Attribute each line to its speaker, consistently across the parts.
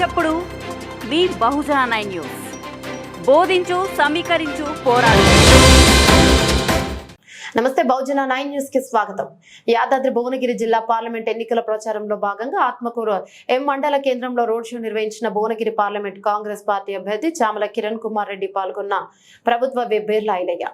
Speaker 1: చప్పుడు. మీ Bahujan nine news. బోధించు సమీకరించు పోరాడు.
Speaker 2: నమస్తే బహుజన నైన్ న్యూస్కి స్వాగతం. యాదాద్రి భువనగిరి జిల్లా పార్లమెంట్ ఎన్నికల ప్రచారంలో భాగంగా ఆత్మకూరు ఎం మండల కేంద్రంలో రోడ్ షో నిర్వహించిన భువనగిరి పార్లమెంట్ కాంగ్రెస్ పార్టీ అభ్యర్థి చామల కిరణ్ కుమార్ రెడ్డి పాల్గొన్న ప్రభుత్వ వెబ్బేర్ల ఐలయ్య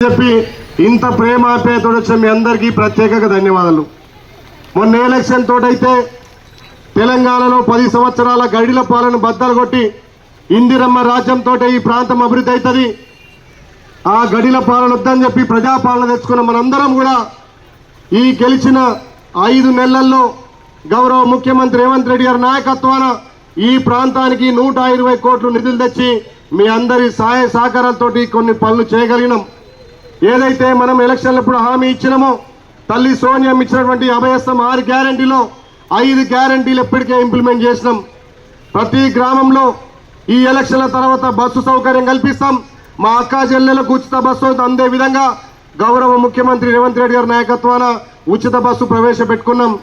Speaker 3: చెప్పి ఇంత ప్రేమ ఆప్యాయతోడు వచ్చిన మీ అందరికీ ప్రత్యేకంగా ధన్యవాదాలు. మొన్న ఎలక్షన్ తోటైతే తెలంగాణలో పది సంవత్సరాల గడిల పాలన బద్దలు కొట్టి ఇందిరమ్మ రాజ్యంతో ఈ ప్రాంతం అభివృద్ధి అవుతుంది ఆ గడిల పాలన వద్దని చెప్పి ప్రజాపాలన తెచ్చుకున్న మనందరం కూడా ఈ గెలిచిన ఐదు నెలల్లో గౌరవ ముఖ్యమంత్రి రేవంత్ రెడ్డి గారి నాయకత్వాన ఈ ప్రాంతానికి నూట ఇరవై కోట్లు నిధులు తెచ్చి మీ అందరి సహాయ సహకారాలతోటి కొన్ని పనులు చేయగలిగినాం. ఏదైతే మనం ఎలక్షన్లప్పుడు హామీ ఇచ్చినామో తల్లి సోనియా ఇచ్చినటువంటి అభయస్థం ఆరు గ్యారంటీలో ఐదు గ్యారంటీలు ఎప్పటికే ఇంప్లిమెంట్ చేసినాం. ప్రతి గ్రామంలో ఈ ఎలక్షన్ల తర్వాత బస్సు సౌకర్యం కల్పిస్తాం. మా అక్కా చెల్లెలకు ఉచిత బస్సు అందే విధంగా గౌరవ ముఖ్యమంత్రి రేవంత్ రెడ్డి గారి నాయకత్వాన ఉచిత బస్సు ప్రవేశపెట్టుకున్నాం.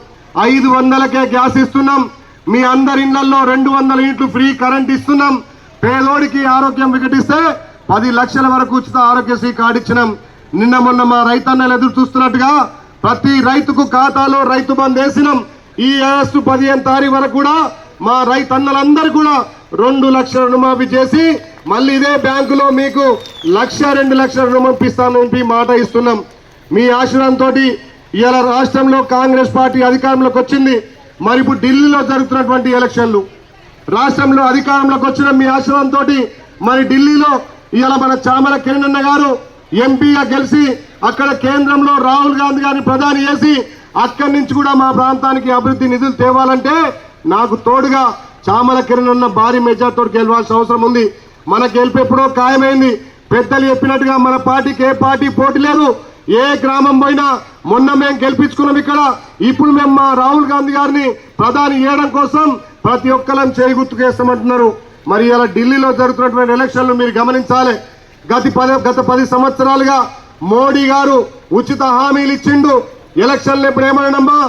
Speaker 3: ఐదు వందలకే గ్యాస్ ఇస్తున్నాం. మీ అందరి ఇళ్ళలో రెండు వందల ఇంట్లు ఫ్రీ కరెంట్ ఇస్తున్నాం. పేదోడికి ఆరోగ్యం వికటిస్తే పది లక్షల వరకు ఉచిత ఆరోగ్యశ్రీ కార్డు ఇచ్చినాం. నిన్న మొన్న మా రైతన్నలు ఎదురు చూస్తున్నట్టుగా ప్రతి రైతుకు ఖాతాలో రైతు బంద్ వేసినాం. ఈ ఆగస్టు పదిహేను తారీఖు వరకు కూడా మా రైతన్నలందరూ కూడా రెండు లక్షల రుణమాఫీ చేసి మళ్ళీ ఇదే బ్యాంకులో మీకు లక్ష రెండు లక్షల రుణమాఫీ మాట ఇస్తున్నాం. మీ ఆశ్రయంతో ఇలా రాష్ట్రంలో కాంగ్రెస్ పార్టీ అధికారంలోకి వచ్చింది. మరి ఇప్పుడు ఢిల్లీలో జరుగుతున్నటువంటి ఎలక్షన్లు. రాష్ట్రంలో అధికారంలోకి వచ్చిన మీ ఆశ్రయంతో మరి ఢిల్లీలో ఇవాళ మన చామల కిరణన్న గారు ఎంపీగా గెలిచి అక్కడ కేంద్రంలో రాహుల్ గాంధీ గారిని ప్రధాని చేసి అక్కడి నుంచి కూడా మా ప్రాంతానికి అభివృద్ధి నిధులు తేవాలంటే నాకు తోడుగా చామల కిరణ్ భారీ మెజార్టీతో గెలవాల్సిన అవసరం ఉంది. మన గెలుపు ఎప్పుడో ఖాయమైంది. పెద్దలు చెప్పినట్టుగా మన పార్టీకి ఏ పార్టీ పోటీ లేదు. ఏ గ్రామం పోయినా మొన్న మేము గెలిపించుకున్నాం ఇక్కడ. ఇప్పుడు మేము మా రాహుల్ గాంధీ గారిని ప్రధాని చేయడం కోసం ప్రతి ఒక్కరం చేయి గుర్తుకేస్తామంటున్నారు మరి ఇలా ఢిల్లీలో జరుగుతున్నటువంటి ఎలక్షన్లు మీరు గమనించాలి. గత పది గత పది సంవత్సరాలుగా మోడీ గారు ఉచిత హామీలు ఇచ్చిండు. ఎలక్షన్లు ఇప్పుడు ఏమనమ్మా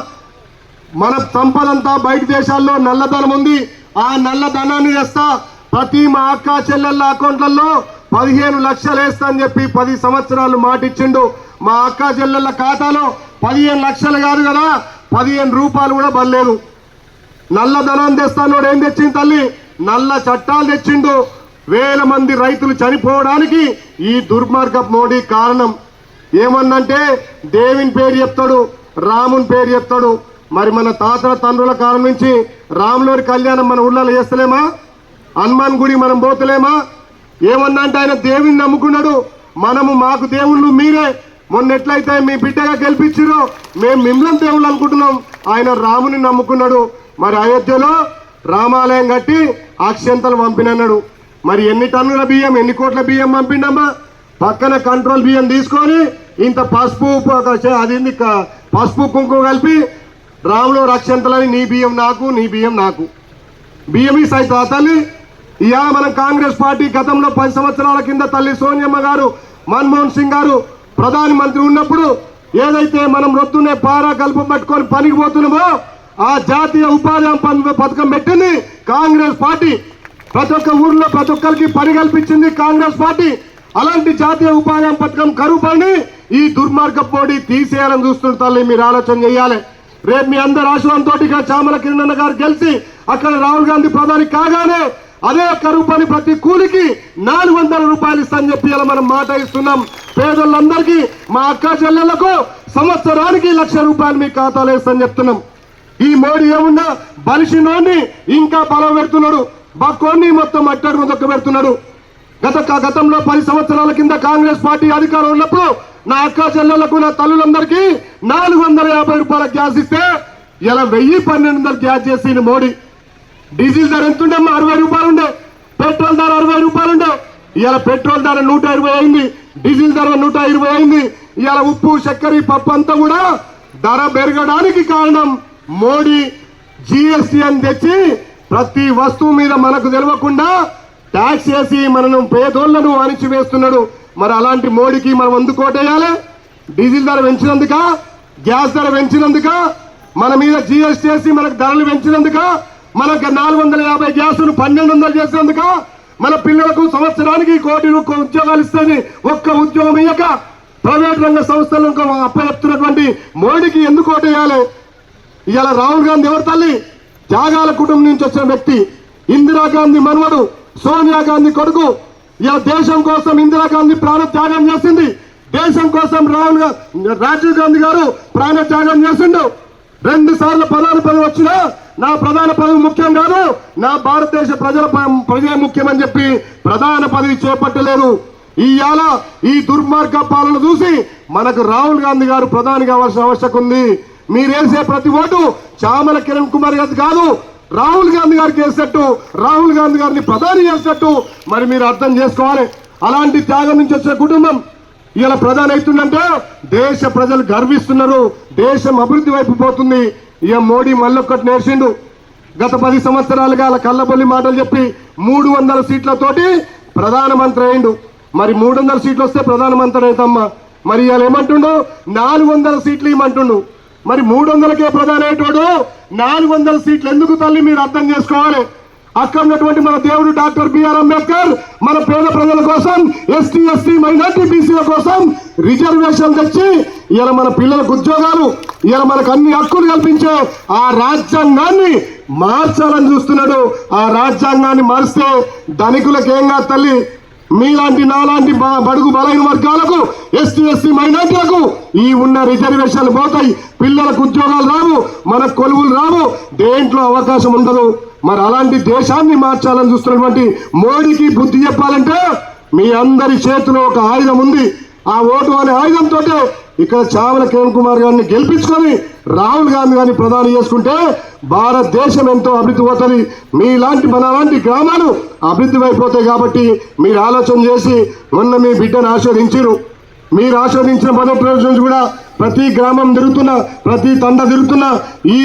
Speaker 3: మన సంపదంతా బయట దేశాల్లో నల్లధనం ఉంది. ఆ నల్లధనాన్ని వేస్తా ప్రతి మా అక్క చెల్లెళ్ళ అకౌంట్లలో పదిహేను లక్షలు వేస్తా అని చెప్పి పది సంవత్సరాలు మాటిచ్చిండు మా అక్క చెల్లెళ్ళ ఖాతాలో పదిహేను లక్షలు కాదు కదా పదిహేను రూపాయలు కూడా బలేదు నల్లధనాన్ని తెస్తాను ఏం తెచ్చింది తల్లి? నల్ల చట్టాలు తెచ్చిండు. వేల మంది రైతులు చనిపోవడానికి ఈ దుర్మార్గ మోడీ కారణం. ఏమన్నంటే దేవుని పేరు చెప్తాడు రాముని పేరు చెప్తాడు. మరి మన తాతల తండ్రుల కాలం నుంచి రాములోని కళ్యాణం మన ఊళ్ళలో చేస్తలేమా? హనుమాన్ గుడి మనం పోతలేమా? ఏమన్నా అంటే ఆయన దేవుని నమ్ముకున్నాడు. మనము మాకు దేవుళ్ళు మీరే. మొన్న ఎట్లయితే మీ బిడ్డగా గెలిపించారో మేము మిమ్మల్ని దేవుళ్ళు అనుకుంటున్నాం. ఆయన రాముని నమ్ముకున్నాడు. మరి అయోధ్యలో రామాలయం కట్టి అక్షంతలు పంపినన్నాడు. మరి ఎన్ని టన్నుల బియ్యం ఎన్ని కోట్ల బియ్యం పంపిండమ్మా? పక్కన కంట్రోల్ బియ్యం తీసుకొని ఇంత పసుపు అది పసుపు కుంకుమ కలిపి రాములో రక్షంతలని నీ బియ్యం నాకు నీ బియ్యం నాకు. బియ్యం సైతం తల్లి ఇవాళ మనం కాంగ్రెస్ పార్టీ గతంలో పది సంవత్సరాల కింద తల్లి సోనియమ్మ గారు మన్మోహన్ సింగ్ గారు ప్రధానమంత్రి ఉన్నప్పుడు ఏదైతే మనం రొత్తునే పారా కలుపు పట్టుకొని పనికి పోతున్నామో ఆ జాతీయ ఉపాధి పథకం పెట్టింది కాంగ్రెస్ పార్టీ. ప్రతి ఒక్క ఊర్లో ప్రతి ఒక్కరికి పని కల్పించింది కాంగ్రెస్ పార్టీ. అలాంటి జాతీయ ఉపాధి పథకం కరువు పని ఈ దుర్మార్గ పోటీ తీసేయాలని చూస్తున్న తల్లి మీరు ఆలోచన చేయాలి. రేపు మీ అందరు ఆశీర్వాదంతో ఇక్కడ చామల కిరణ్ గారు గెలిచి అక్కడ రాహుల్ గాంధీ ప్రధాని కాగానే అదే కరువు పని ప్రతి కూలికి నాలుగు వందల రూపాయలు ఇస్తాను చెప్పి ఇలా మనం మాట ఇస్తున్నాం. పేదలందరికీ మా అక్క చెల్లెళ్ళకు సంవత్సరానికి లక్ష రూపాయలు మీ ఖాతాలో ఇస్తామని చెప్తున్నాం. ఈ మోడీ ఏమున్నా? బలిసినోని ఇంకా బలం పెడుతున్నాడు. బక్కోని మొత్తం అట్టడు దొక్క పెడుతున్నాడు. గత గతంలో పది సంవత్సరాల కింద కాంగ్రెస్ పార్టీ అధికారం ఉన్నప్పుడు నా అక్క చెల్లెళ్ళకు నా తల్లులందరికీ నాలుగు వందల యాభై రూపాయల గ్యాస్ ఇస్తే ఇలా వెయ్యి పన్నెండు వందల గ్యాస్ చేసింది మోడీ. డీజిల్ ధర ఎంత ఉండే అరవై రూపాయలు ఉండే పెట్రోల్ ధర అరవై రూపాయలు ఉండే ఇలా పెట్రోల్ ధర నూట ఇరవై అయింది. డీజిల్ ధర నూట ఇరవై అయింది. ఇలా ఉప్పు చక్కెర పప్పు అంతా కూడా ధర పెరగడానికి కారణం మోడీ జిఎస్టి అని తెచ్చి ప్రతి వస్తువు మీద మనకు తెలియకుండా ట్యాక్స్ వేసి మనను పేదోళ్ళను అణిచివేస్తున్నాడు మరి అలాంటి మోడీకి మనం అందుకోటేయాలి డీజిల్ ధర పెంచినందుక గ్యాస్ ధర పెంచినందుక మన మీద జిఎస్టీ వేసి మనకు ధరలు పెంచినందుక మనకు నాలుగు వందల యాభై గ్యాసును పన్నెండు వందలు చేసినందుక మన పిల్లలకు సంవత్సరానికి కోటి ఉద్యోగాలు ఇస్తుంది ఒక్క ఉద్యోగం ఇయ్యక ప్రైవేట్ రంగ సంస్థలకు అప్పచెప్తున్నటువంటి మోడీకి ఎందుకు ఓటేయాలి? ఇవాళ రాహుల్ గాంధీ ఎవరి తల్లి? త్యాగాల కుటుంబం నుంచి వచ్చిన వ్యక్తి ఇందిరాగాంధీ మనవడు సోనియా గాంధీ కొడుకు. ఇలా దేశం కోసం ఇందిరాగాంధీ ప్రాణ త్యాగం చేసింది. దేశం కోసం రాహుల్ గా- రాజీవ్ గాంధీ గారు ప్రాణ త్యాగం చేసిండు. రెండు సార్లు ప్రధాన పదవి వచ్చినా నా ప్రధాన పదవి ముఖ్యం కాదు. నా భారతదేశ ప్రజల ప్రజల ప్రజలే ముఖ్యమని చెప్పి ప్రధాన పదవి చేపట్టలేదు. ఇవాళ ఈ దుర్మార్గ పాలన చూసి మనకు రాహుల్ గాంధీ గారు ప్రధాని కావాల్సిన ఆవశ్యకత ఉంది మీరేసే ప్రతి ఓటు చామల కిరణ్ కుమార్ గారి కాదు రాహుల్ గాంధీ గారికి వేసినట్టు రాహుల్ గాంధీ గారిని ప్రధాని చేసినట్టు మరి మీరు అర్థం చేసుకోవాలి. అలాంటి త్యాగం నుంచి వచ్చిన కుటుంబం ఇలా ప్రధాని అవుతుందంటే దేశ ప్రజలు గర్విస్తున్నారు దేశం అభివృద్ధి వైపు పోతుంది. ఇక మోడీ మళ్ళొక్కటి నేర్చిండు. గత పది సంవత్సరాలుగా అలా కళ్ళబొల్లి మాటలు చెప్పి మూడు వందల సీట్లతోటి ప్రధానమంత్రి అయిండు. మరి మూడు వందల సీట్లు వస్తే ప్రధానమంత్రి అవుతామ్మా మరి ఇవాళ ఏమంటుండు? నాలుగు వందల సీట్లు ఇవ్వమంటుండు. మరి మూడు వందలకే ప్రధాని నాలుగు వందల సీట్లు ఎందుకు తల్లి మీరు అర్థం చేసుకోవాలి? అక్కడ ఉన్నటువంటి మన దేవుడు డాక్టర్ బిఆర్ అంబేద్కర్ మన పేద ప్రజల కోసం ఎస్టీ ఎస్టీ మైనార్టీ బీసీల కోసం రిజర్వేషన్ తెచ్చి ఇలా మన పిల్లలకు ఉద్యోగాలు ఇలా మనకు అన్ని హక్కులు కల్పించే ఆ రాజ్యాంగాన్ని మార్చాలని చూస్తున్నాడు. ఆ రాజ్యాంగాన్ని మారిస్తే ధనికులకు ఏం కాదు తల్లి? మీలాంటి నాలాంటి బడుగు బలైన వర్గాలకు ఎస్టీ ఎస్సీ మైనార్టీలకు ఈ ఉన్న రిజర్వేషన్లు పోతాయి. పిల్లలకు ఉద్యోగాలు రావు మన కొలువులు రావు దేంట్లో అవకాశం ఉండదు. మరి అలాంటి దేశాన్ని మార్చాలని చూస్తున్నటువంటి మోడీకి బుద్ధి చెప్పాలంటే మీ అందరి చేతిలో ఒక ఆయుధం ఉంది. ఆ ఓటు అనే ఆయుధంతో ఇక్కడ చావల కిరణ్ కుమార్ గారిని గెలిపించుకొని రాహుల్ గాంధీ గారిని ప్రధాని చేసుకుంటే భారతదేశం ఎంతో అభివృద్ధి పోతుంది. మీలాంటి మన లాంటి గ్రామాలు అభివృద్ధి అయిపోతాయి కాబట్టి మీరు ఆలోచన చేసి మొన్న మీ బిడ్డను ఆస్వాదించారు మీరు ఆస్వాదించిన మొదటి రోజు నుంచి కూడా ప్రతి గ్రామం తిరుగుతున్నా ప్రతి తండ తిరుగుతున్నా ఈ